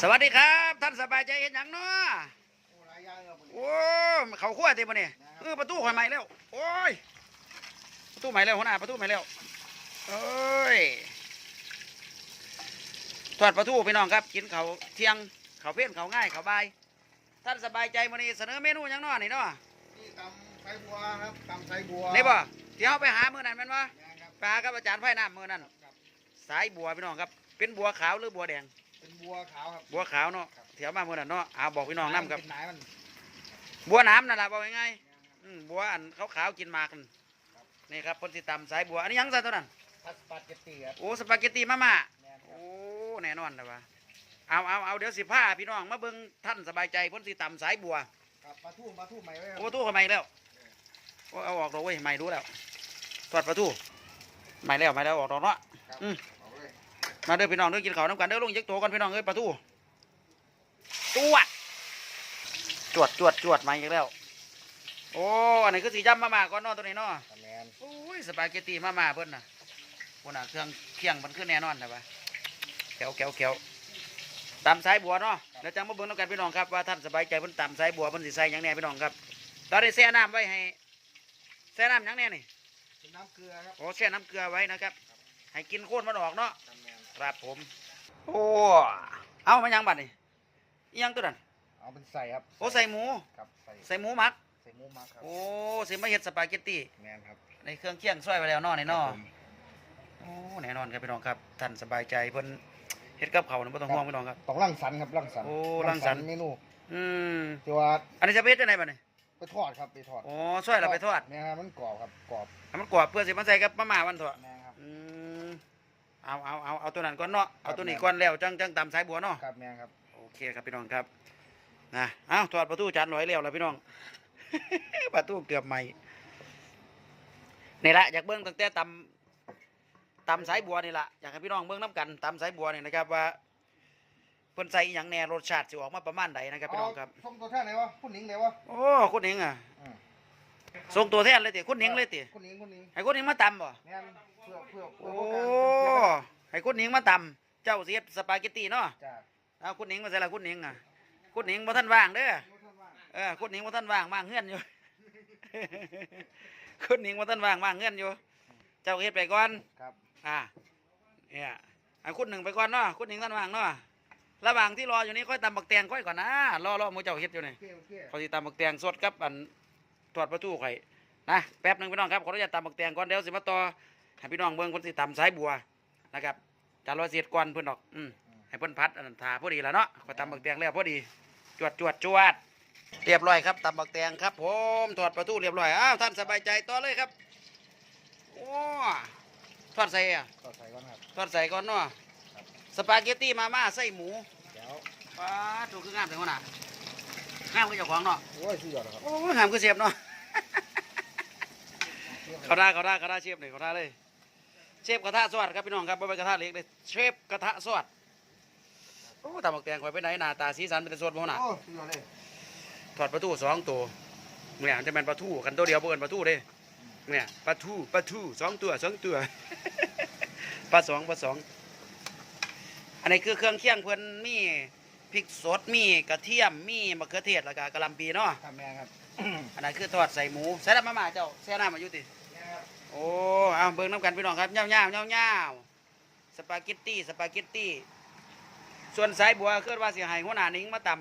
สวัสดีครับ ท่านสบายใจเห็นอย่างเนาะโอ้หลายอย่างครับผมโอ้เขาขั้วเต็มมาเนี่ยเออประตูข่อยใหม่แล้ว โอ้ยประตูใหม่แล้วหัวหน้าประตูใหม่แล้วเอ้ยทอดประตูพี่น้องครับ กินเขาวเที่ยงเขาวเพี้ยนเขาวง่ายเขาวบาย ท่านสบายใจมานี่เสนอเมนูอย่างเนาะนี่เนาะนี่ตำไส้บัวครับตำไส้บัวนี่บ่ที่เขาไปหามือนั้นแมันวะแม่นครับปลากับอาจารย์ไฟน้ำมือนั้นครับสายบัวพี่น้องครับ เป็นบัวขาวหรือบัวแดง เป็นบัวขาวครับ บัวขาวเนาะเถียวมามือนั้นเนาะเอาบอกพี่น้องน้ำครับ เป็นหนายมันบัวน้ำนั่นแหละบอกง่ายๆอืมบัวอันขาวๆกินหมากนั่นนี่ครับเพนสิตำสายบัว อันนี้ยังใส่ตัวนั้นพัสปาเกตตี้ครับโอ้สปาเกตตีมาม่า แม่นครัโอ้บแน่นอนนะวะเอาเอาเอาเดี๋ยวสิผ้าพี่น้อง มาเบิ่งท่านสบายใจเพ้นสิตำสายบัว ครับปลาทูปลาทูใหม่ไว้ครับ โอ้ตู้เขาใหม่แล้วโอ้เอาออกดอกเว้ยใหม่รู้แล้วทอดปลาทูใหม่แล้วใหม่แล้วออกดอกเนาะครับ อืมเอาเลย มาเด้อพี่น้องเด้อกินข้าวน้ำกันเด้อลงยักษ์โตกันพี่น้องเอ้ยปลาทูจวดจวดจวดจวดมาอีกแล้ว โอ้อันนี้คือสีจำมาม่าก่อนเนาะตัวนี้เนาะครับแมนโอ้ยสปาเกตตีมาม่าเพิ่นน่ะคนน่ะเครื่องเคียงมันขึ้นแน่นอนนะปะแก้วแก้วแก้วตำสายบัวเนาะแล้วจังมาเบิ่งน้ำกันพี่น้องครับว่าท่านสบายใจเพิ่นตำสายบัวเพิ่นสิใส่หยังแน่พี่น้องครับ ตอนนี้แช่น้ำไว้ให้แช่น้ำหยังแน่นี่เป็นน้ำเกลือครับโอ้แช่น้ำเกลือไว้นะครับ ให้กินโคนมันออกเนาะ ครับแมนครับผม โอ้เอามาหยังบัดนี่อิหยังตัวนั้นเอาเป็นใส่ครับโอ้ใส่หมู ครับใส่ใส่หมูหมัก ใส่หมูหมักครับโอ้สิมาเฮ็ดสปาเกตตีแมนครับในเครื่องเคียงซอยไว้แล้วเนาะนี่เนาะครับผมโอ้แน่นอนครับพี่น้องครับท่านสบายใจเพิ่นเฮ็ดกับเขาวนะบ่ต้องห่วงพี่น้องครับ ต้องร่างสรรค์ครับร่างสรรค์โอ้รังสรรค์ เมนูอืมที่ว่าอันนี้จะไปเฮ็ดจังไดบัดนี้ไปทอดครับไปทอดโอ้ซอยเราไปทอดแม่ครับมันกรอบครับกรอบให้มันกรอบเพื่อสิมาใส่กับมาม่าวันเถอะแม่ครับอืม เอาเอาเอาเอาตัวนั้นก่อนเนาะเอาตัวนี้ก่อนแล้วจังจังตำสายบัวเนาะครับแม่ครับโอเคครับพี่น้องครับนะเอาทอดประตูจานร้อยแล้วล่ะพี่น้อง ประตูเกือบใหม่นี่ละอยากเบิ่งตั้งแต่ตำตำสายบัวนี่ละอยากให้พี่น้องเบิ่งน้ำกันตำสายบัวนี่นะครับว่าเพิ่นใส่อหย่างแหน่รสชาติสิออกมาประมาณใดนะครับพี่น้องครับเาส้มตัวแท่ไหนวะคุณหนิงไหนวะโอ้คุณหนิงอะอืม ส่งตัวแทนเลยติคุณหนิงเลยติคุณหนิงคุณหนิงให้คุณหนิงมาตำบ่แม่นเพื่อเพื่อเพื่อโอ้ป้องกันให้คุณหนิงมาตำเจ้าเสียสปาเกตตีเนาะจ้าเอาคุณหนิงมาใส่ละคุณหนิงอะคุณหนิงบ่ทันว่างเด้อเออคุณหนิงบ่ทันว่างว่างเงื่อนอยู่ คุณหนิงบ่ทันว่างว่างเงื่อนอยู่ เจ้าเฮ็ดไปก่อนครับอ่าเนี่ยเอาคุณหนึ่งไปก่อนเนาะคุณหนิงทันว่างเนาะระหว่างที่รออยู่นี้ค่อยตำบักแตงค่อยก่อนนะรอรอหมูเจ้าเฮ็ดอยู่นี่โอเคโอเคเขาสิตำบักแตงสดกับอัน ทอดปลาทูไข่นะแป๊บหนึงพี่น้องครับขออนุญาตตำบักแตงก่อนเดี๋ยวสิมาต่อให้พี่น้องเบิ่งคนสิตำสายบัวนะครับจานร้อยเสียดก่อนเพิ่นดอกอืมให้เพิ่นพัดอันนั้นทาพอดีแล้วเนาะขอยตำบักแตงแล้วพอดีจวดจวดจวดเรียบร้อยครับตำบักแตงครับ ผมทอดปลาทูเรียบร้อยอ้าวท่านสบายใจต่อเลยครับโอ้ทอดใส่อะต่อใส่ก่อนครับทอดใส่ก่อนเนาะครับสปาเกตตี้มาม่าใส่หมูเดี๋ยวปลาถูกคืองามถึงขนาดงามคือเจ้าของเนาะโอ้ยสุดยอดแล้วครับโอ้ยงามคือเสียบเนาะ เขาได้เขาได้เขาได้เชฟเลยเขาได้เลย เชฟกระทะสวัสดครับพี่น้องครับไม่เป็นกระทะเล็กเลยเชฟกระทะสวัสดโอ้ตำบักแตงคอยไปไหนหน้าตาสีสันเป็นแต่สดบ่หนาโอ้สุดยอดเลยถอดประตูสองตัวเนี่ยจะเป็นประตูกันตัวเดียวเปิดประตูเด้เนี่ยประตูประตูสองตัวสองตัวปลาสองปลาสอง อันนี้คือเครื่องเคียงเพิ่นมีพริกสดมีกระเทียมมีมะเขือเทศแล้วก็กะหล่ำปีเนาะครับแม่ครับ อันนั้นคือทอดใส่หมูใส่น้ำมาม่าเจ้าใส่น้ำมาอยู่ติแม่ครับ โอ้เอาเบิ่งน้ำกันพี่น้องครับเงาเงาเงาเงาสปาเกตตี้สปาเกตตี้ ส่วนสายบัวเคลื่อนว่าสิให้หัวหน้านิงมาต่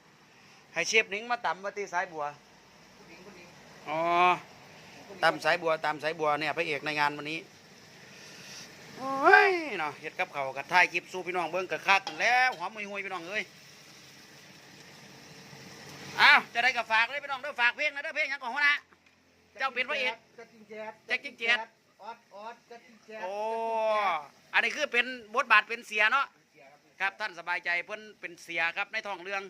ำให้เชฟนิงมาต่ำมาตีสายบัวอ๋อตำสายบัวตำสายบัวเนี่ยพระเอกในงานวันนี้โอ้ยเนาะเฮ็ดกับเขากับถ่ายคลิปสู่พี่น้องเบิ่งกับคักแล้วหอมมุยหุยพี่น้องเอ้ยอ้าวจะได้กับฝากเลยพี่น้องเด้อฝากเพลงนะเด้อเพลงยังของหัวหน้า เจ้าเป็นพระเอกจัดจิงแจ๊ดแจ็คจิงแจ๊ดออดออดจัดจิงแจ๊ดโอ้อันนี้คือเป็นบทบาทเป็นเสียเนาะครับท่านสบายใจเพิ่นเป็นเสียครับในท้องเรื่อง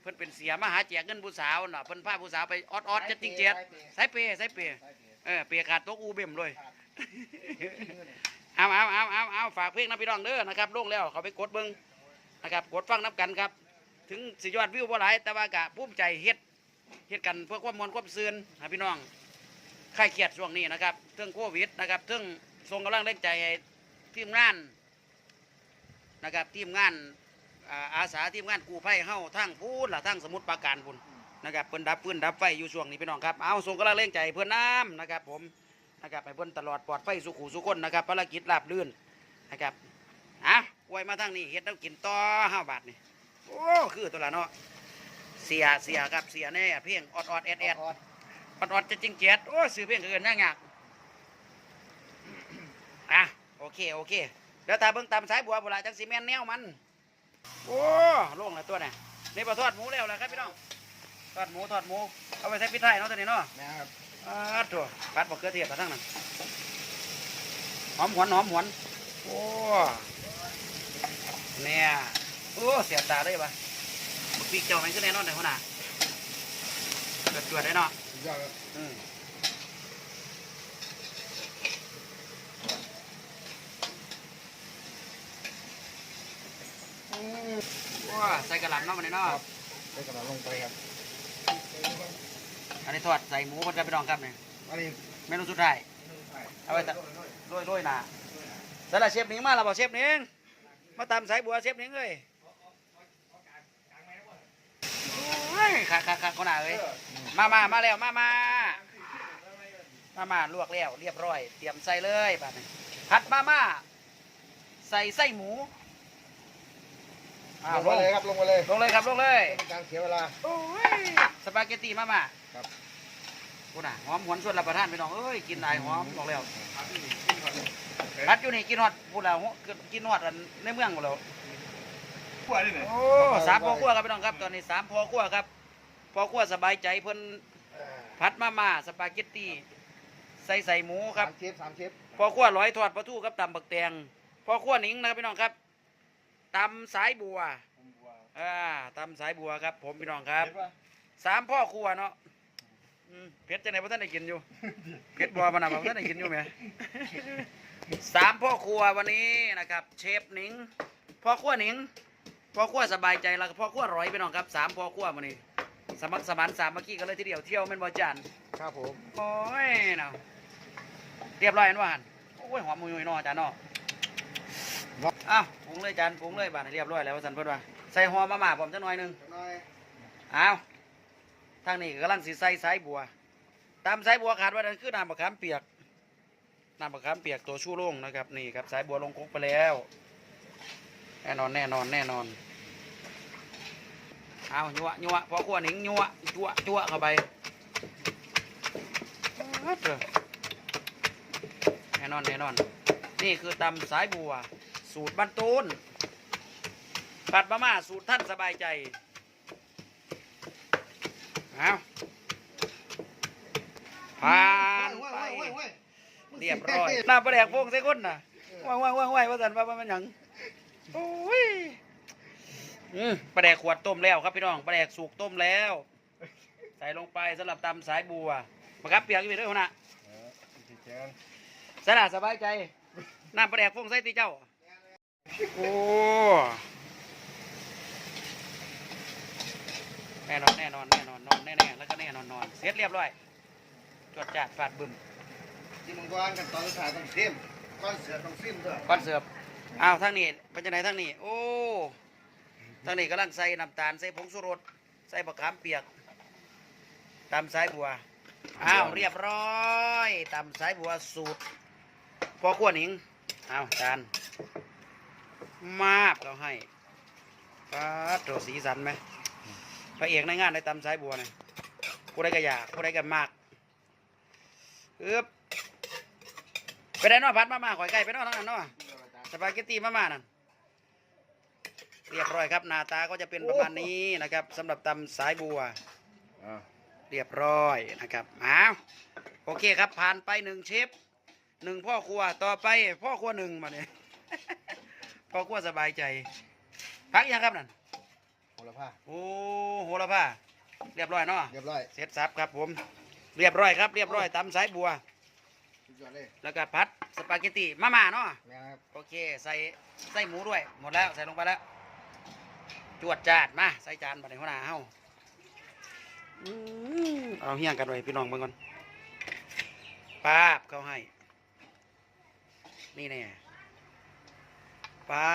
เพิ่นเป็นเสียมาหาแจกเงินผู้สาวน่ะเพิ่นพาผู้สาวไปออดออดจัดจิงเจ็ดสายเปย์สายเปย์เออเปย์ขาดตกอูเบิ่มเลยเอาเอาเอาเอาเอาฝากเพลงนะพี่น้องเด้อนะครับลงแล้วเขาไปกดเบิ้งนะครับกดฟังนับกันครับ ถึงสิยอดวิวบ่หลายแต่ว่ากะภูมิใจเฮ็ดเฮ็ดกันเพื่อความมวลความซื่นให้พี่น้อง คลายเครียดช่วงนี้นะครับเรื่องโควิดนะครับเรื่องส่งกำลังแรงใจทีมงานนะครับทีมงานอาสาทีมงานกู้ภัยเฮาทั้งพูนล่ะทั้งสมุทรปราการพุ่นนะครับเพิ่นดับปืนดับไฟอยู่ช่วงนี้พี่น้องครับเอาส่งกำลังแรงใจเพื่อนน้ำนะครับ ผมนะครับให้เพิ่อนตลอดปลอดภัยสุขุสุคนนะครับภารกิจราบรื่นนะครับอะไว้มาทางนี้เฮ็ดน้ำกินต่อห้าบาทนี่โอ้คือตัวละเนาะเสียเสียครับเสียแน่เพียงออดออดแอดแอด ออดอดอดจะจริงเจ็ดโอ้ซื้อเพียงเกินยากยากอะโอเคโอเคเดี๋ยวตาเบิ่งตามสายบัวบุหลาจังสีแมนแนวมัน โอ้โล่งแล้วตัวเนี่ยนี่ปลาทอดหมูแล้วแหละครับพี่น้องทอดหมูทอดหมู เอาไปใส่พริกไทยเนาะตัวนี้เนาะนะครับอ่าตัวปัดบักเกลือเทียบกระทั่งนั้นหอมหวนหอมหวนโอ้เนี่ยโอ้เสียบตาได้ปะบักปีกเจ้ามันก็แน่นอนแต่หัวหน้าเกิดเกิดได้เนาะสุดยอดครับอืมว้าใส่กระหล่ำเนาะมันเนาะได้กระดาษลงไปครับอันนี้ทอดใส่หมูคนจะไปลองครับเนี่ยอันนี้เมนูสุดท้ายเอาไว้ตะโรยโรยหนาสำหรับเชฟหนิงมาแล้วบอกเชฟหนิงมาตำสายบัวเชฟหนิงเอ้ยโอ้ยขาขาขาคนหนาเอ้ย มามามาแล้วมามามามาลวกแล้วเรียบร้อย เตรียมใส่เลยบัดนี้ผัดมาม่าใส่ไส้หมูอ่าลงลมางเลยครับลงมาเลยลงเลยครับลงเลยเป็นการเสียเวลาโอ้ยสปาเกตตีมาม่าครับกูน่ะหอมหวนชวนรับประทานไปน้องเอ้ยกินได้หอมบอกแล้วพัดอยู่นี่กินฮอดพูดแล้วกินฮอดอันในเมืองหมดแล้วขั้วนี่เลยโอ้สามพ่อครัวครับพี่น้องครับตอนนี้สามพ่อครัวครับพ่ อครัวสบายใจเพิ่นพัดมาม่าสปาเกตตีใส่ใส่หมูครับสามเชฟสามเชฟพ่อครัวร้อยทอดปลาทูครับตำบักแตงพ่อครัวหนิงนะครับพี่น้องครับตำสายบัวอ่าตำสายบัวครับ ผมพี่น้องครับ สามพ่อครัวเนาะอืมเพชรจะไหนพ่ท่านได้กินอยู่ เพชรบัวมันนะพ่ท่านได้กินอยู่ไหมสามพ่อครัววันนี้นะครับ เชฟหนิงพ่อครัวหนิงพ่อครัวสบายใจแล้วก็พ่อครัวร้อยไปน้องครับสามพ่อครัววันนี้ สมัครสมานสามเมื่อกี้กันเลยทีเดียวเที่ยวแม่นบ่จานครับผมโอ้ยเนาะเรียบร้อยอันว่าหันโอ้ยหอมมุยๆเนาะจานเนาะอ้าวปรุงเลยจานปรุงเลยบาดให้เรียบร้อยแล้วว่าสันเพิ่นว่าใส่หอมมาม่าผมจักหน่อยหนึงหน่อยอ้าวทางนี้ก็กำลังสิใส่สายบัว ตามสายบัวขาดว่านั่นคือน้ำมะขามเปียกน้ำมะขามเปียกตัวชูโร่งนะครับนี่ครับสายบัวลงคุกไปแล้ว แน่นอนแน่นอนแน่นอน เอายัวยัวพอขั้วหนิงยัวจั่วจั่วเข้าไปเอาเถอะแน่นอนแน่นอน นี่คือตำสายบัว สูตรบ้านตูนผัดมาม่าสูตรท่านสบายใจเอาผ่านไปเรียบร้อยน้ำปลาแดกโป่งใส่ก้นน่ะว่างว่างว่างว่างว่าสันว่ามันหยังโอ้ย อืมปลาแดกขวดต้มแล้วครับพี่น้องปลาแดกสุกต้มแล้ว ใส่ลงไปสำหรับตำสายบัวมะครับเปียกอยู่ด้วยหัวหน้าสละสบายใจน้ำปลาแดกโป่งใส่ตีเจ้า โอ้แน่นอนแน่นอนแน่นอนนอนแน่แน่แล้วก็แน่นอนนอนเสร็จเรียบร้อยจวดจัดฟาดบึ้มที่มังกรกันตอนสุดท้ายต้องซิมก้อนเสือต้องซิมด้วยก้อนเสือบอ้าวทางนี้เป็นจังไหนทางนี้ โอ้ ทางนี้กำลังใส่น้ำตาลใส่ผงชูรสใส่บะขามเปียกตำสายบัวอ้าวเรียบร้อยตำสายบัวสูตรพอขั้วหนิงอ้าวจานมาบเราให้ปาดตัวสีสันไหมพระเอกในงานในตำสายบัวเนี่ยผู้ใดก็อยากผู้ใดก็มากอึบไปได้เนอพัดมามาข่อยไก่ไปเนอทั้งนั้นเนาะสปาเกตตี้มาม่านั่น เรียบร้อยครับหน้าตาก็จะเป็นประมาณนี้นะครับสำหรับตำสายบัว อ่าเรียบร้อยนะครับอ้าวโอเคครับผ่านไปหนึ่งเชฟหนึ่งพ่อครัวต่อไปพ่อครัวหนึ่งมาเนี่ย พ่อครัวสบายใจ พักยังครับนั่นโหระพาโอ้โหระพาเรียบร้อยเนาะเรียบร้อยเสร็จสับครับผม เรียบร้อยครับเรียบร้อยตำสายบัว สุดยอดเลยแล้วก็พัดสปาเกตตี้มาม่าเนาะนะครับโอเค ใส่ใส่หมูด้วย หมดแล้วใส่ลงไปแล้ว จวดจาดมาใส่จานบัดในหัวหน้าเฮาเอาเฮี้ยงกันไว้พี่น้องเบิ่งก่อนป้าบเขาให้ นี่แน่ป้า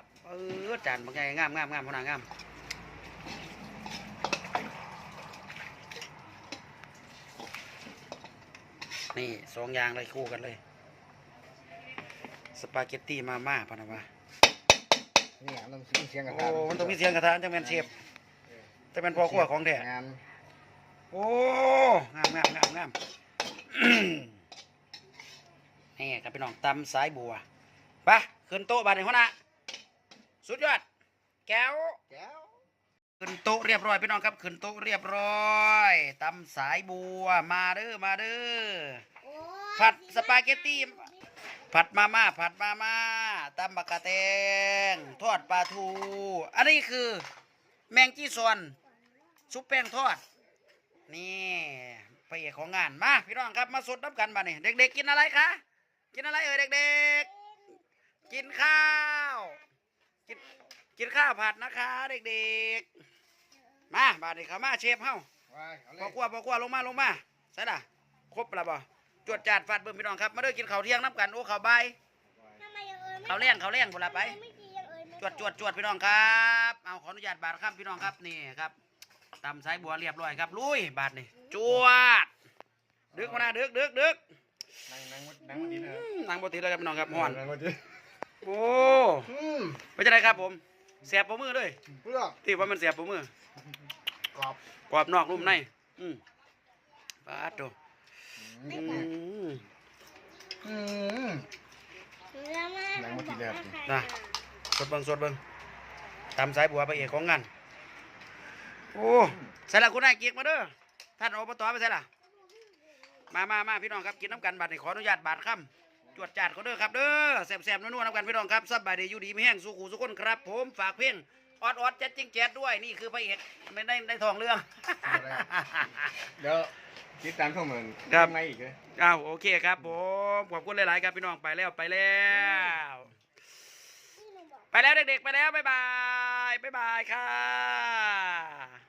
บปเออจานบางไงงามงามงามพนักงามนี่สองอย่างเลยคู่กันเลย สปาเกตตี้มาม่าพะนะวะ เนี่ยมันมีเสียงกระโอ้ทะมันต้องมีเสียงกระทะจังแม่นเชฟจังแม่นพ่อครัวของแท้งานโอ้งามงามงามงามนี่ครับพี่น้องตำสายบัวไปะขึ้นโต๊ะบาดในหัวหน้าสุดยอด แก้วแก้วขึ้นโต๊ะเรียบร้อยพี่น้องครับขึ้นโต๊ะเรียบร้อยตำสายบัวมาเด้อมาเด้อผัดสปาเกตตี้ ผัดมาม่าผัดมาม่าตำบักกะแตงทอดปลาทู อันนี้คือแมงจี้ซอนซุปแป้งทอด นี่พระเอกของงานมาพี่น้องครับมาสดน้ำกันมาเนี่ยเด็ก ๆ กินอะไรคะกินอะไรเอ่ยเด็ก ๆ กินข้าว กินกินข้าวผัดนะคะ เด็ก ๆ มาบาดนี้เขามาเชฟเฮ้าว้ายเอาเลพอยกลัวพอกลัวลงมาลงมาใช่ล่ะครบแล้วบ่จ วดจาดฟาดเบิ่มพี่น้องครับมาเด้อกินข้าวเที่ยงน้ำกันโอ้ข้าวใบายข้าวแรงข้าวแรงบุนละไปจวดจวดจวดพี่น้องครับ เอาขออนุญาตบาดครับพี่น้องครับนี่ครับตำสายบัวเรียบร้อยครับลุยบาดนี่จวด ดึกมานะดึกดึกดึกนั่งนั่งนั่งวันนี้นะอืมนางบทีแล้วครับพี่น้องครับห่อนนั่งวันนี้โอ้อืมเป็นจังไดครับผมเสียบปมือเลยเปลือกที่ว่ามันเสียบปมือ กรอบกรอบนอกนุ่มในอืมปาดโต อือืมมอืมหนังมาทีแรกนะสดเบิ่งสดเบิ่งตำสายบัวพระเอกของงานโอ้ใส่ละคุณนายเกียกมาเด้อท่านอบตไปใส่ละมามามาพี่น้องครับกินน้ำกันบัดนี้ขออนุญาตบาดค่ำจวดจาดเขาเด้อครับเด้อแสบๆนัวๆน้ำกันพี่น้องครับสบายดีอยู่ดีไม่แห้งสุขูสุขคนครับ ผมฝากเพลงออดออดแจ๊ดจิงแจ๊ดด้วยนี่คือพระเอกไม่ได้ได้ทองเรื่อง เดี๋ยว ติดตามข้อมูลครับ ไม่อีกเลยอ้าวโอเคครับผมขอบคุณหลาย ๆ ครับพี่น้องไปแล้วไปแล้ว ไปแล้วเด็ก ๆ ไปแล้วบ๊ายบายบ๊ายบายค่ะ